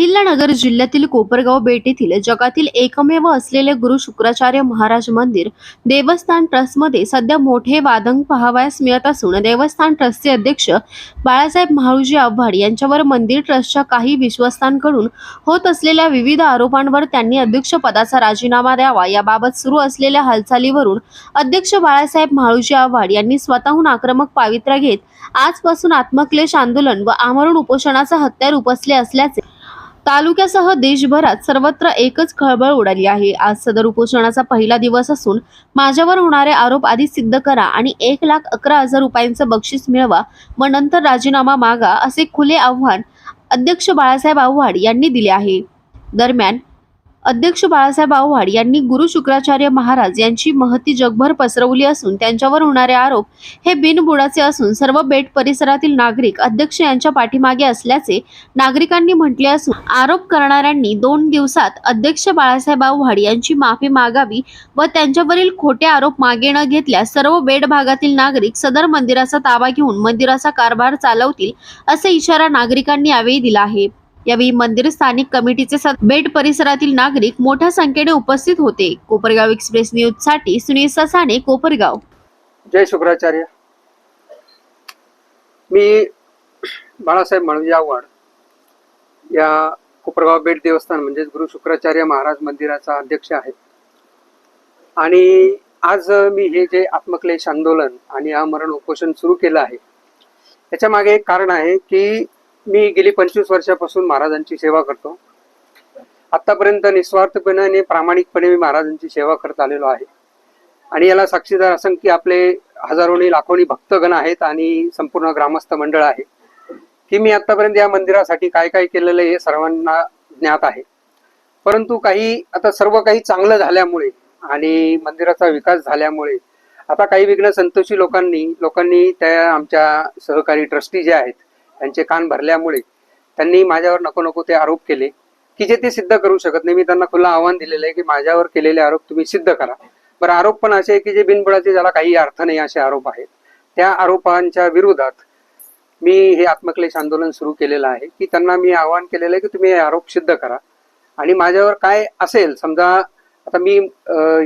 अहिल्यानगर जिल्ह्यातील कोपरगाव बेट येथील जगातील एकमेव असलेले गुरु शुक्राचार्य महाराज मंदिर देवस्थान ट्रस्टमध्ये सध्या मोठे वादंग पाहावयास मिळत असून देवस्थान ट्रस्टचे अध्यक्ष बाळासाहेब महाळूजी आव्हाड यांच्यावर मंदिर ट्रस्टच्या काही विश्वस्तांकडून होत असलेल्या विविध आरोपांवर त्यांनी अध्यक्षपदाचा राजीनामा द्यावा. याबाबत सुरू असलेल्या हालचालीवरून अध्यक्ष बाळासाहेब महाळूजी आव्हाड यांनी स्वतःहून आक्रमक पावित्र्य घेत आजपासून आत्मक्लेश आंदोलन व आमरण उपोषणाचा हत्यार उपसले असल्याचे तालुक्यासह देशभरात सर्वत्र एकच खळबळ उडाली आहे. आज सदर उपोषणाचा पहिला दिवस असून माझ्यावर होणारे आरोप आधी सिद्ध करा आणि एक लाख अकरा हजार रुपयांचं बक्षीस मिळवा. व नंतर राजीनामा मागा असे खुले आव्हान अध्यक्ष बाळासाहेब आव्हाड यांनी दिले आहे. दरम्यान अध्यक्ष बाळासाहेब आव्हाड यांनी गुरु शुक्राचार्य महाराज यांची महती जगभर पसरवली असून त्यांच्यावर होणारे आरोप हे बिनबुडाचे असून सर्व बेट परिसरातील नागरिक अध्यक्ष यांच्या पाठीमागे असल्याचे नागरिकांनी म्हटले असून आरोप करणाऱ्यांनी दोन दिवसात अध्यक्ष बाळासाहेब आव्हाड यांची माफी मागावी व त्यांच्यावरील खोटे आरोप मागे न घेतल्यास सर्व बेड भागातील नागरिक सदर मंदिराचा ताबा घेऊन मंदिराचा कारभार चालवतील असा इशारा नागरिकांनी यावेळी दिला आहे. यावेळी मंदिर स्थानिक कमिटीचे बेट परिसरातील नागरिक मोठ्या संख्येने उपस्थित होते. कोपरगाव एक्सप्रेस न्यूजसाठी सुनील ससाने कोपरगाव. जय शुक्राचार्य. मी बाळासाहेब माळवी आव्हाड या कोपरगाव बेट देवस्थान म्हणजेच गुरु शुक्राचार्य महाराज मंदिराचा अध्यक्ष आहे. आणि आज मी हे जे आत्मक्लेश आंदोलन आणि आमरण उपोषण सुरू केलं आहे त्याच्यामागे एक कारण आहे की मी गेली पंचवीस वर्षापासून महाराजांची सेवा करतो. आतापर्यंत निस्वार्थपणे आणि प्रामाणिकपणे मी महाराजांची सेवा करत आलेलो आहे. आणि याला साक्षीदार असंख्य आपले हजारोनी लाखोनी भक्तगण आहेत आणि संपूर्ण ग्रामस्थ मंडळ आहे. की मी आतापर्यंत या मंदिरासाठी काय काय केलेलं आहे हे सर्वांना ज्ञात आहे. परंतु काही आता सर्व काही चांगलं झाल्यामुळे आणि मंदिराचा विकास झाल्यामुळे आता काही विघ्न संतोषी लोकांनी लोकांनी त्या आमच्या सहकारी ट्रस्टी जे आहेत त्यांचे कान भरल्यामुळे त्यांनी माझ्यावर नको नको ते आरोप केले की जे ते सिद्ध करू शकत नाही. मी त्यांना खुलं आव्हान दिलेलं आहे की माझ्यावर केलेले आरोप तुम्ही सिद्ध करा. बरं आरोप पण असे की जे बिनबुडाचे ज्याला काही अर्थ नाही असे आरोप आहेत. त्या आरोपांच्या विरोधात मी हे आत्मक्लेश आंदोलन सुरू केलेलं आहे की त्यांना मी आवाहन केलेलं आहे की तुम्ही हे आरोप सिद्ध करा. आणि माझ्यावर काय असेल समजा आता मी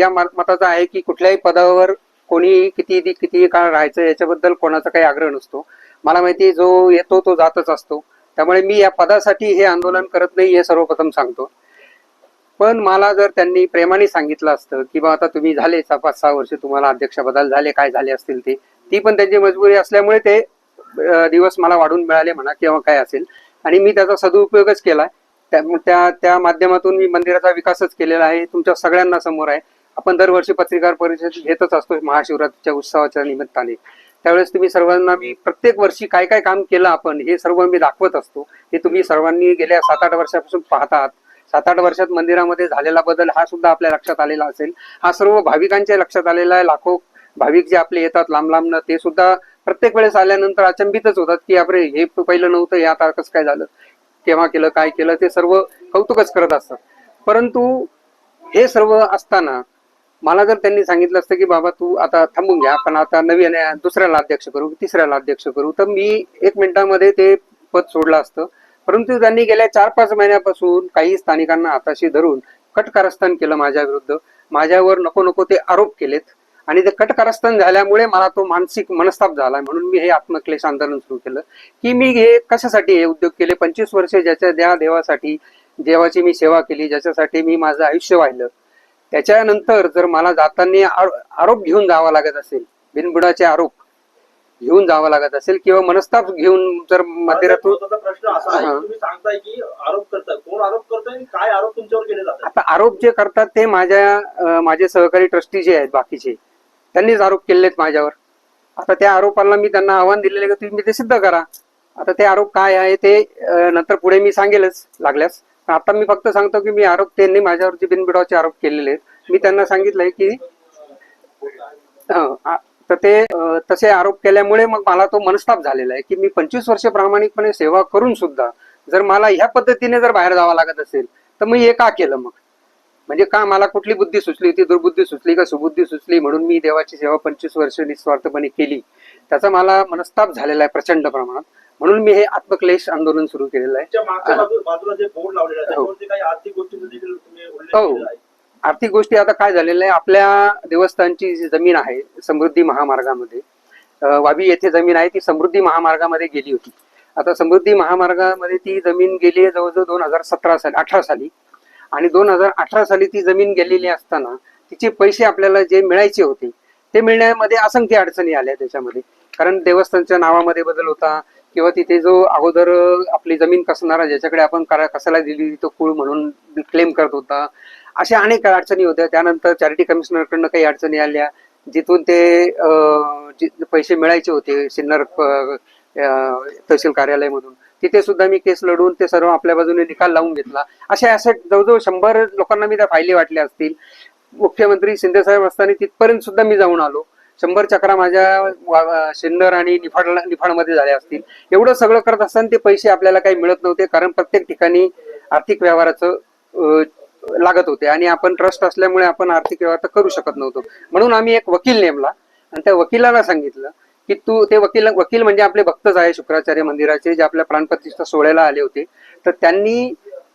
या मत- मताचा आहे की कुठल्याही पदावर कोणी किती किती काळ राहायचं याच्याबद्दल कोणाचा काही आग्रह नसतो. मला माहिती आहे, जो येतो तो जातच असतो. त्यामुळे मी या पदासाठी हे आंदोलन करत नाही हे सर्वप्रथम सांगतो. पण मला जर त्यांनी प्रेमाने सांगितलं असतं की बा आता तुम्ही झाले सहा पाच सहा वर्ष तुम्हाला अध्यक्ष बदल झाले काय झाले असतील ते ती पण त्यांची मजबुरी असल्यामुळे ते दिवस मला वाढून मिळाले म्हणा किंवा काय असेल. आणि मी त्याचा सदुपयोगच केला त्या त्या त्या माध्यमातून मी मंदिराचा विकासच केलेला आहे तुमच्या सगळ्यांना समोर आहे. आपण दरवर्षी पत्रकार परिषद घेतच असतो महाशिवरात्रीच्या उत्सवाच्या निमित्ताने. त्यावेळेस तुम्ही सर्वांना मी प्रत्येक वर्षी काय काय काम केलं आपण हे सर्व मी दाखवत असतो. हे तुम्ही सर्वांनी गेल्या सात आठ वर्षापासून पाहतात. सात आठ वर्षात मंदिरामध्ये झालेला बदल हा सुद्धा आपल्या लक्षात आलेला असेल. हा सर्व भाविकांच्या लक्षात आलेला आहे. लाखो भाविक जे आपले येतात लांब लांबनं ते सुद्धा प्रत्येक वेळेस आल्यानंतर अचंबितच होतात की अरे हे पहिलं नव्हतं हे आता कसं काय झालं? केव्हा केलं काय केलं? ते सर्व कौतुकच करत असतात. परंतु हे सर्व असताना मला जर त्यांनी सांगितलं असतं की बाबा तू आता थांबून घ्या आपण आता नवीन दुसऱ्याला अध्यक्ष करू तिसऱ्याला अध्यक्ष करू तर मी एक मिनिटामध्ये ते पद सोडलं असतं. परंतु त्यांनी गेल्या चार पाच महिन्यापासून काही स्थानिकांना हाताशी धरून कटकारस्थान केलं माझ्या विरुद्ध. माझ्यावर नको नको ते आरोप केलेत. आणि ते कटकारस्थान झाल्यामुळे मला तो मानसिक मनस्ताप झाला म्हणून मी हे आत्मक्लेश आंदोलन सुरू केलं. की मी हे कशासाठी हे उद्योग केले? पंचवीस वर्षे ज्याच्या द्या देवासाठी देवाची मी सेवा केली ज्याच्यासाठी मी माझं आयुष्य वाहिलं. त्याच्यानंतर जर मला जाताना आरो- आरोप घेऊन जावा लागत असेल बिनबुडाचे आरोप घेऊन जावा लागत असेल किंवा मनस्ताप घेऊन जर मंदिरातून महत्त्वाचा प्रश्न असा आहे. की तुम्ही सांगताय की आरोप करताय. कोण आरोप करतोय आणि काय आरोप तुमच्यावर केले जातात? आता आरोप जे करतात ते माझ्या अं, माझे सहकारी ट्रस्टी जे आहेत बाकीचे त्यांनीच आरोप केलेले आहेत माझ्यावर. आता त्या आरोपाला मी त्यांना आव्हान दिलेले की तुम्ही ते सिद्ध करा. आता ते आरोप काय आहे ते अं, नंतर पुढे मी सांगेलच लागल्यास. आता मी फक्त सांगतो की मी आरोप त्यांनी माझ्यावर जे बिनबिडावचे आरोप केलेले आहेत. मी त्यांना सांगितलंय की तर ते तसे आरोप केल्यामुळे मग मला तो मनस्ताप झालेला आहे की मी पंचवीस वर्ष प्रामाणिकपणे सेवा करून सुद्धा जर मला ह्या पद्धतीने जर बाहेर जावं लागत असेल तर मी हे का केलं मग? म्हणजे का मला कुठली बुद्धी सुचली होती? दुर्बुद्धी सुचली का सुबुद्धी सुचली? म्हणून मी देवाची सेवा पंचवीस वर्ष निस्वार्थपणे केली. त्याचा मला मनस्ताप झालेला आहे प्रचंड प्रमाणात. म्हणून मी हे आत्मक्लेश आंदोलन सुरू केलेलं आहे. हो. आर्थिक हो. आर्थिक गोष्टी आता काय झालेलं आहे? आपल्या देवस्थानची जी जमीन आहे समृद्धी महामार्गामध्ये वाबी येथे जमीन आहे ती समृद्धी महामार्गामध्ये गेली होती. आता समृद्धी महामार्गामध्ये ती जमीन गेली आहे जवळजवळ दोन हजार सतरा साली अठरा साली. आणि दोन हजार अठरा साली ती जमीन गेलेली असताना तिचे पैसे आपल्याला जे मिळायचे होते ते मिळण्यामध्ये असंख्य अडचणी आल्या त्याच्यामध्ये. कारण देवस्थानच्या नावामध्ये बदल होता किंवा तिथे जो अगोदर आपली जमीन कसणारा ज्याच्याकडे आपण कसायला दिली तो कुळ म्हणून क्लेम करत होता. अशा अनेक अडचणी होत्या. त्यानंतर चॅरिटी कमिशनरकडनं काही अडचणी आल्या जिथून ते पैसे मिळायचे होते सिन्नर तहसील कार्यालय तहसील कार्यालयामधून. तिथे सुद्धा मी केस लढून ते सर्व आपल्या बाजूने निकाल लावून घेतला. असे असे जवळजवळ शंभर लोकांना मी त्या फायली वाटल्या असतील. मुख्यमंत्री शिंदे साहेब असताना तिथपर्यंत सुद्धा मी जाऊन आलो. शंभर चक्रा माझ्या वा- सिन्नर आणि निफाड निफाडमध्ये झाल्या असतील. एवढं सगळं करत असताना ते पैसे आपल्याला काही मिळत नव्हते कारण प्रत्येक ठिकाणी आर्थिक व्यवहाराचं लागत होते. आणि आपण ट्रस्ट असल्यामुळे आपण आर्थिक व्यवहार तर करू शकत नव्हतो. म्हणून आम्ही एक वकील नेमला. आणि त्या वकिलाला सांगितलं की तू ते वकील वकील म्हणजे आपले भक्तच आहे शुक्राचार्य मंदिराचे जे आपल्या प्राणप्रतिष्ठा सोहळ्याला आले होते. तर त्यांनी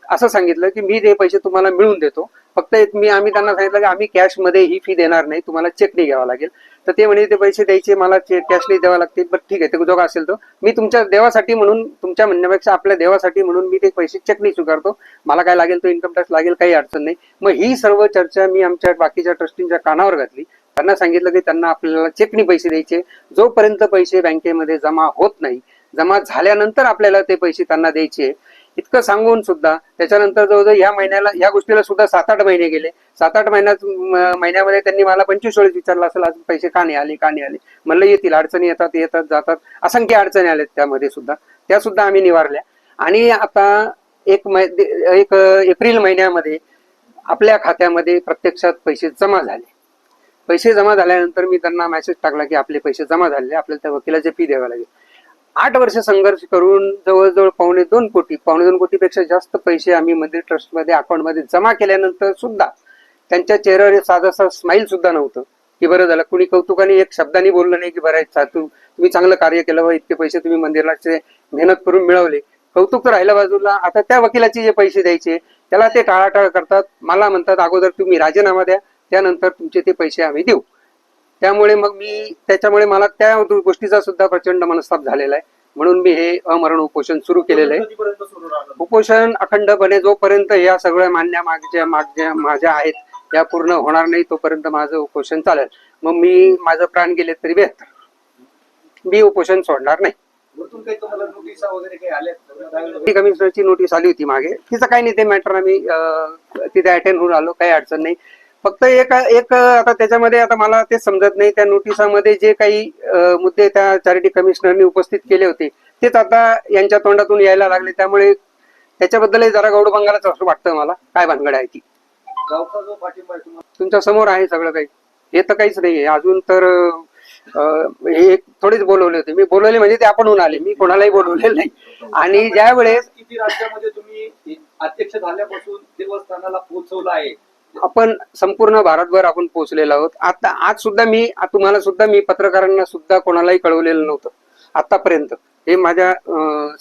असं सांगितलं की मी ते पैसे तुम्हाला मिळून देतो. फक्त एक मी आम्ही त्यांना सांगितलं की आम्ही कॅशमध्ये ही फी देणार नाही तुम्हाला चेकने घ्यावा लागेल. तर ते म्हणे ते पैसे द्यायचे मला कॅशने द्यावा लागतील. बरं ठीक आहे ते जो असेल तो. मी तुमच्या देवासाठी म्हणून तुमच्या म्हणण्यापेक्षा आपल्या देवासाठी म्हणून मी ते पैसे चेकने स्वीकारतो. मला काय लागेल तो इन्कम टॅक्स लागेल काही अडचण नाही. मग ही सर्व चर्चा मी आमच्या बाकीच्या ट्रस्टींच्या कानावर घातली. त्यांना सांगितलं की त्यांना आपल्याला चेकने पैसे द्यायचे. जोपर्यंत पैसे बँकेमध्ये जमा होत नाही जमा झाल्यानंतर आपल्याला ते पैसे त्यांना द्यायचे. इतकं सांगून सुद्धा त्याच्यानंतर जवळजवळ या महिन्याला या गोष्टीला सुद्धा सात आठ महिने गेले. सात आठ महिन्यात महिन्यामध्ये त्यांनी मला पंचवीस वेळेस विचारलं असेल आज पैसे का नाही आले का नाही आले? म्हणलं येतील अडचणी येतात येतात जातात. असंख्य अडचणी आल्यात त्यामध्ये सुद्धा. त्या सुद्धा आम्ही निवारल्या. आणि आता एक मै एक एप्रिल महिन्यामध्ये आपल्या खात्यामध्ये प्रत्यक्षात पैसे जमा झाले. पैसे जमा झाल्यानंतर मी त्यांना मेसेज टाकला की आपले पैसे जमा झाले आपल्याला त्या वकिलाचे फी द्यावं लागेल. आठ वर्ष संघर्ष करून जवळजवळ पावणे दोन कोटी पावणे दोन कोटीपेक्षा जास्त पैसे आम्ही मंदिर ट्रस्टमध्ये अकाउंटमध्ये जमा केल्यानंतर सुद्धा त्यांच्या चेहऱ्यावर साधासा स्माईल सुद्धा नव्हतं. की बरं झालं कुणी कौतुकाने एक शब्दाने बोललं नाही की बरं आहे, तू तुम्ही चांगलं कार्य केलं व इतके पैसे तुम्ही मंदिराचे मेहनत करून मिळवले. कौतुक तर राहिलं बाजूला. आता त्या वकिलाचे जे पैसे द्यायचे त्याला ते टाळाटाळ करतात. मला म्हणतात अगोदर तुम्ही राजीनामा द्या त्यानंतर तुमचे ते पैसे आम्ही देऊ. त्यामुळे मग मी त्याच्यामुळे मला त्या गोष्टीचा सुद्धा प्रचंड मनस्ताप झालेला आहे. म्हणून मी हे अमरण उपोषण सुरू केलेलं आहे. उपोषण अखंडपणे जोपर्यंत या सगळ्या मान्य मागच्या मागच्या माझ्या आहेत या पूर्ण होणार नाही तोपर्यंत माझं उपोषण चालेल. मग मी माझं प्राण गेले तरी बेहतर मी उपोषण सोडणार नाही. कमिशनरची नोटीस आली होती मागे. तिचं काही नाही ते मॅटर आम्ही तिथे अटेंड होऊन आलो काही अडचण नाही. फक्त एक एक आता त्याच्यामध्ये आता मला ते समजत नाही. त्या नोटिसामध्ये जे काही मुद्दे त्या चॅरिटी कमिशनरनी उपस्थित केले होते तेच आता यांच्या तोंडातून यायला लागले. त्यामुळे त्याच्याबद्दलही जरा गौडबंगालाच असं वाटतं मला. काय भानगड आहे ती. तुमच्यासमोर आहे सगळं काही. हे तर काहीच नाही आहे. अजून तर हे थोडेच बोलवले होते. मी बोलवले म्हणजे ते आपण आले. मी कोणालाही बोलवलेलं नाही. आणि ज्या वेळेस किती राज्यामध्ये तुम्ही अध्यक्ष झाल्यापासून देवस्थानाला पोहोचवलं आहे? आपण संपूर्ण भारतभर आपण पोहोचलेलो आहोत. आता आज सुद्धा मी तुम्हाला सुद्धा मी पत्रकारांना सुद्धा कोणालाही कळवलेलं नव्हतं. आतापर्यंत हे माझ्या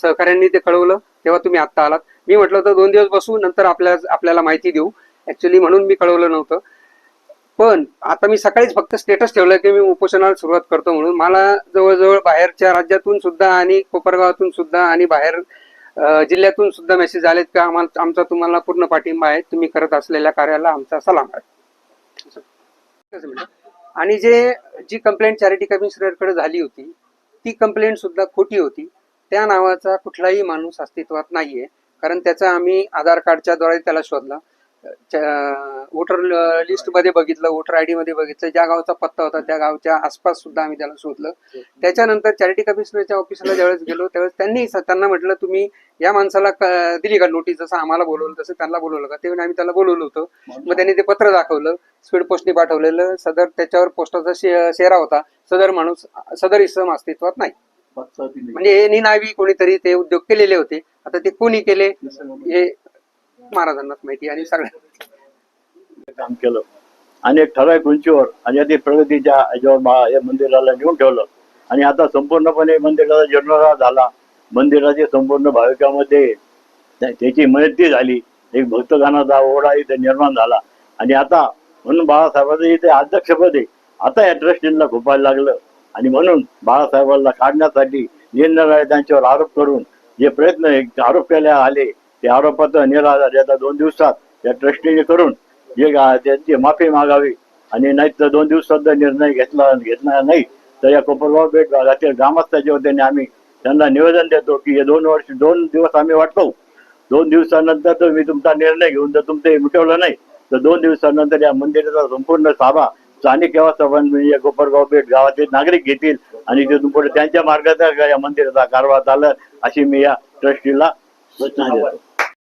सहकाऱ्यांनी ते कळवलं तेव्हा तुम्ही आत्ता आलात. मी म्हटलं होतं दोन दिवस बसू नंतर आपल्या आपल्याला माहिती देऊ. ऍक्च्युली म्हणून मी कळवलं नव्हतं. पण आता मी सकाळीच फक्त स्टेटस ठेवलं की मी उपोषणाला सुरुवात करतो म्हणून. मला जवळजवळ बाहेरच्या राज्यातून सुद्धा आणि कोपरगावातून सुद्धा आणि बाहेर जिल्ह्यातून सुद्धा मेसेज आलेत की? आम्हाला आमचा तुम्हाला पूर्ण पाठिंबा आहे. तुम्ही करत असलेल्या कार्याला आमचा सलाम आहे. आणि जे जी कंप्लेंट चॅरिटी कमिशनरकडे झाली होती ती कंप्लेंट सुद्धा खोटी होती. त्या नावाचा कुठलाही माणूस अस्तित्वात नाहीये. कारण त्याचा आम्ही आधार कार्डच्या द्वारे त्याला शोधला. वोटर लिस्टमध्ये बघितलं वोटर आयडी मध्ये बघितलं ज्या गावचा पत्ता होता त्या गावच्या आसपास सुद्धा आम्ही त्याला शोधलं. त्याच्यानंतर चॅरिटी कमिशनरच्या ऑफिसला ज्यावेळेस गेलो त्यावेळेस त्यांनी त्यांना म्हटलं तुम्ही या माणसाला दिली का नोटीस जसं आम्हाला बोलवलं तसं त्यांना बोलवलं का? ते म्हणे आम्ही त्याला बोलवलं होतं. मग त्यांनी ते पत्र दाखवलं स्पीड पोस्टने पाठवलेलं. सदर त्याच्यावर पोस्टाचा शेरा होता सदर माणूस सदर इसम अस्तित्वात नाही. म्हणजे हे निनावी कोणीतरी ते उद्योग केलेले होते. आता ते कोणी केले? हे महाराजांनाच माहिती आणि सगळ्या काम केलं. आणि एक ठराविक उंचीवर आणि अति प्रगतीच्या याच्यावर या मंदिराला नेऊन ठेवलं. आणि आता संपूर्णपणे मंदिराचा जीर्णोद्धार झाला. मंदिराच्या संपूर्ण भाविकामध्ये त्याची मदती झाली. एक भक्तगानाचा ओढा इथे निर्माण झाला. आणि आता म्हणून बाळासाहेबांचं इथे अध्यक्षपद आहे. आता या ट्रस्टींना खोपायला लागलं. आणि म्हणून बाळासाहेबांना काढण्यासाठी निरनिराळे त्यांच्यावर आरोप करून जे प्रयत्न आरोप केले आले ते आरोपाचं निराधार आता दोन दिवसात या ट्रस्टीने करून जे त्यांची माफी मागावी आणि नाही तर दोन दिवसात जर निर्णय घेतला घेतला नाही तर या कोपरगाव बेट भागातील ग्रामस्थाच्या वतीने आम्ही त्यांना निवेदन देतो की हे दोन वर्ष दोन दिवस आम्ही वाटतो. दोन दिवसानंतर तर मी तुमचा निर्णय घेऊन जर तुमचं मिटवलं नाही तर दोन दिवसानंतर या मंदिराचा संपूर्ण साभा स्थानिक व्यवस्थापन म्हणजे या कोपरगाव पेठ गावातील नागरिक घेतील आणि तिथून पुढे त्यांच्या मार्गाचा या मंदिराचा कारवा चालत अशी मी या ट्रस्टीला सूचना देतो.